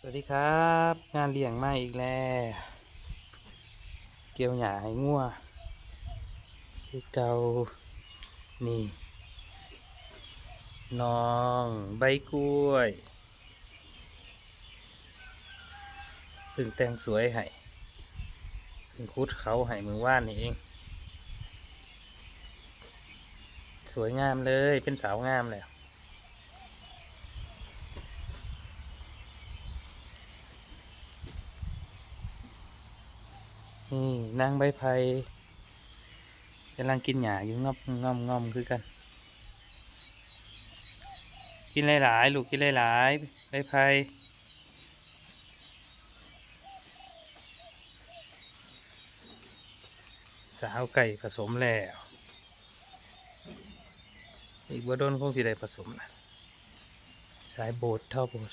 สวัสดีครับ งานเลี้ยงมาอีกแล้ว เกี่ยวหญ้าให้งัวที่เกานี่น้องใบกล้วยพึ่งแต่งสวยให้พึ่งคุดเขาให้มือว่านนี่เอง สวยงามเลยเป็นสาวงามแล้ว นี่นางใบไผ่กำลังกินหญ้าอยู่งอบงอมงอมคือกัน กินหลายๆลูกกินหลายๆใบไผ่สาวไก่ผสมแล้ว อีกว่าโดนคงสิได้ผสมนะสายโบดท่าโบด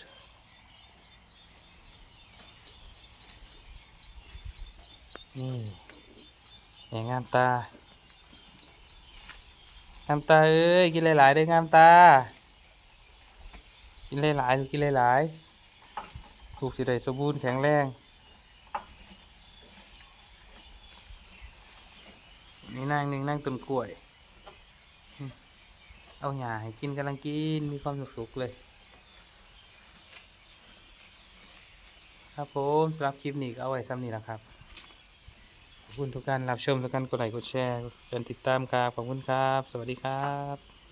นี่แหงงามตางามตาเอ้ยกินหลายๆด้องามตา กินหลายๆลูกกินหลายๆถูกสิได้สมบูรณ์แข็งแรงนี่นั่งหนึ่งนั่งต้นกล้วย เอาหญ้าให้กินกำลังกินมีความสุขๆเลย ครับผมสำหรับคลิปนี้ก็เอาไว้ซ้ำนี้แหละครับ คุณทุกการรับชมทุกการกดไลค์กดแชร์กดติดตามครับขอบคุณครับ สวัสดีครับ